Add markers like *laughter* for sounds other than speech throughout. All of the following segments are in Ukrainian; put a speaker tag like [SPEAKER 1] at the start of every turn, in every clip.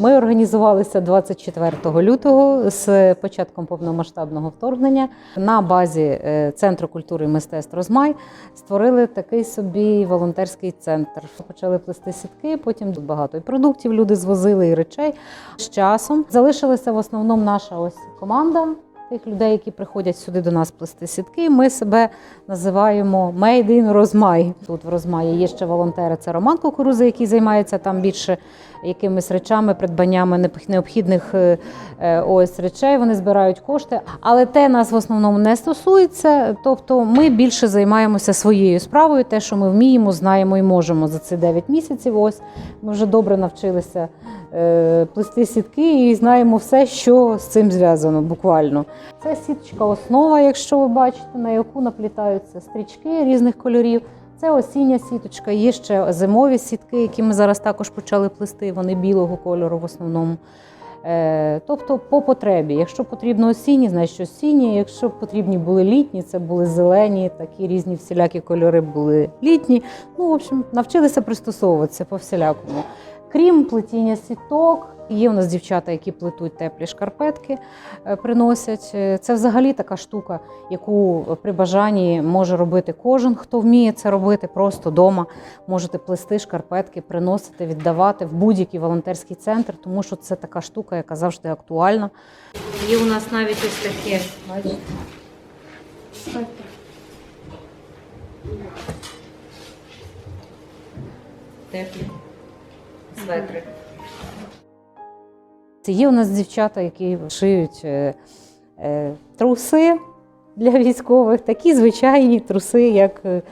[SPEAKER 1] Ми організувалися 24 лютого з початком повномасштабного вторгнення на базі е, Центру культури і мистецтв Розмай створили такий собі волонтерський центр. Почали плести сітки, потім багато і продуктів люди звозили і речей. З часом залишилася в основному наша ось команда. Тих людей, які приходять сюди до нас плести сітки, ми себе називаємо Made in Розмай. Тут в Розмаї є ще волонтери. Це Роман Кукурузи, який займається там більше якимись речами, придбаннями необхідних е, е, ось речей. Вони збирають кошти, але те нас в основному не стосується. Тобто, ми більше займаємося своєю справою, те, що ми вміємо, знаємо і можемо за ці 9 місяців. Ось ми вже добре навчилися плести сітки і знаємо все, що з цим зв'язано, буквально. Це сіточка основа, якщо ви бачите, на яку наплітаються стрічки різних кольорів. Це осіння сіточка, є ще зимові сітки, які ми зараз також почали плести. Вони білого кольору в основному. Е, Тобто по потребі. Якщо потрібно осінні, значить осінні. Якщо потрібні були літні, це були зелені, такі різні всілякі кольори були літні. Ну, в общем, навчилися пристосовуватися по всілякому. Крім плетіння сіток, є у нас дівчата, які плетуть теплі шкарпетки, е, приносять. Е, Це взагалі така штука, яку при бажанні може робити кожен, хто вміє це робити просто вдома. Можете плести шкарпетки, приносити, віддавати в будь-який волонтерський центр, тому що це така штука, яка завжди актуальна. Є у нас навіть ось таке. Теплі светри. Це Є у нас дівчата, які шиють е, е, труси для військових, такі звичайні труси, як, е,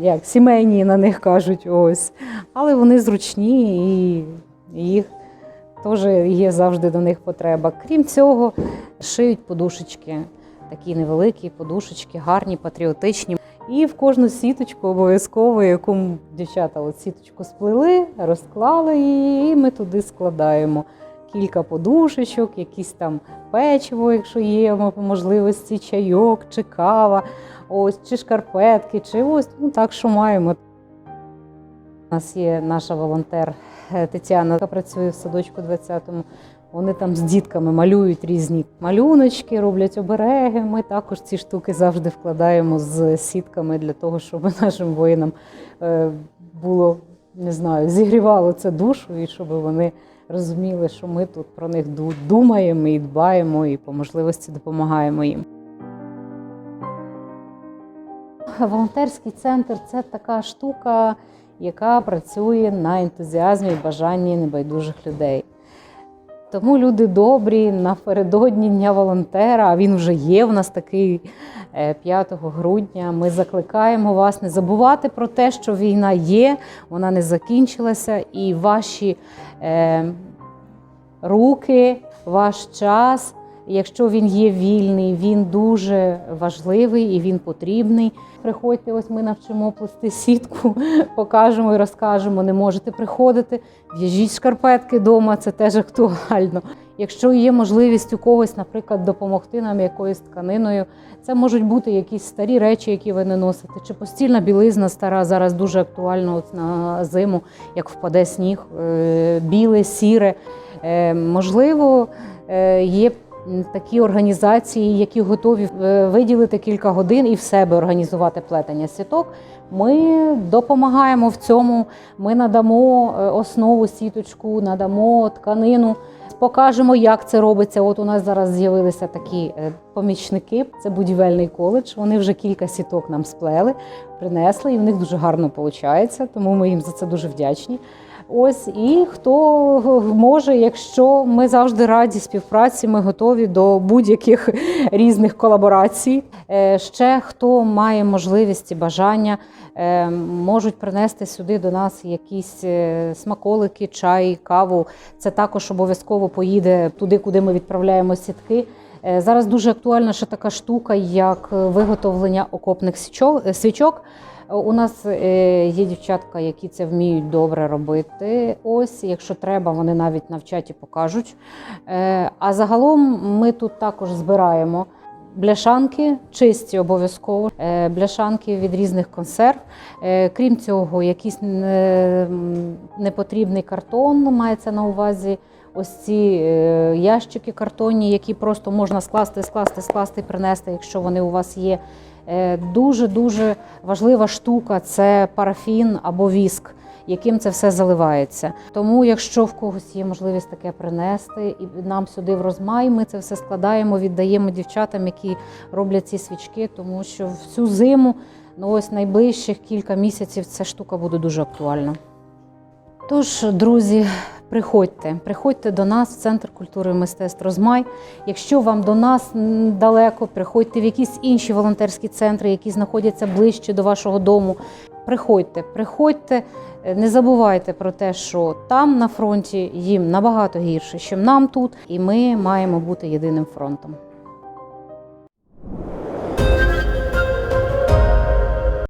[SPEAKER 1] як сімейні на них кажуть. Ось. Але вони зручні і їх теж є завжди до них потреба. Крім цього, шиють подушечки, такі невеликі подушечки, гарні, патріотичні. І в кожну сіточку обов'язково, яку дівчата от сіточку сплели, розклали її, і ми туди складаємо кілька подушечок, якісь там печиво, якщо є можливості, чайок чи кава, ось, чи шкарпетки, чи ось ну так, що маємо. У нас є наша волонтер е, Тетяна, яка працює в садочку 20-му. Вони там з дітками малюють різні малюночки, роблять обереги. Ми також ці штуки завжди вкладаємо з сітками для того, щоб *laughs* нашим воїнам е, було не знаю, зігрівало це душу, і щоб вони розуміли, що ми тут про них думаємо і дбаємо, і по можливості допомагаємо їм. Волонтерський центр це така штука, яка працює на ентузіазмі і бажанні небайдужих людей. Тому люди добрі напередодні Дня волонтера, а він вже є в нас такий е, 5 грудня. Ми закликаємо вас не забувати про те, що війна є, вона не закінчилася, і ваші е, руки, ваш час, якщо він є вільний, він дуже важливий і він потрібний. Приходьте, ось ми навчимо плести сітку, *laughs* покажемо і розкажемо. Не можете приходити, в'яжіть шкарпетки вдома, це теж актуально. Якщо є можливість у когось, наприклад, допомогти нам якоюсь тканиною, це можуть бути якісь старі речі, які ви не носите, чи постільна білизна стара зараз дуже актуально от на зиму, як впаде сніг, е, біле, сіре. Е, Можливо, е, є такі організації, які готові е, виділити кілька годин і в себе організувати плетення сіток. Ми допомагаємо в цьому. Ми надамо е, основу сіточку, надамо тканину. Покажемо, як це робиться. От у нас зараз з'явилися такі е, помічники. Це будівельний коледж. Вони вже кілька сіток нам сплели, принесли, і в них дуже гарно виходить. Тому ми їм за це дуже вдячні. Ось і хто може, якщо ми завжди раді співпраці, ми готові до будь-яких *laughs* різних колаборацій. Е, Ще хто має можливість і бажання, е, можуть принести сюди до нас якісь е, смаколики, чай, каву. Це також обов'язково поїде туди, куди ми відправляємо сітки. Зараз дуже актуальна ще така штука, як виготовлення окопних свічок. У нас е, є дівчатка, які це вміють добре робити. Ось, якщо треба, вони навіть навчать і покажуть. Е, А загалом ми тут також збираємо бляшанки, чисті обов'язково, е, бляшанки від різних консерв. Крім цього, якийсь непотрібний картон мається на увазі. ось ці ящики картонні, які просто можна скласти, скласти, скласти, принести, якщо вони у вас є. Дуже дуже важлива штука це парафін або віск, яким це все заливається. Тому, якщо в когось є можливість таке принести, і нам сюди в розмай, ми це все складаємо, віддаємо дівчатам, які роблять ці свічки, тому що всю зиму, ну ось найближчих кілька місяців, ця штука буде дуже актуальна. Тож, друзі, приходьте, приходьте до нас в Центр культури і мистецтв Розмай. Якщо вам до нас далеко, приходьте в якісь інші волонтерські центри, які знаходяться ближче до вашого дому. Приходьте, приходьте, Е, не забувайте про те, що там на фронті їм набагато гірше, ніж нам тут, і ми маємо бути єдиним фронтом.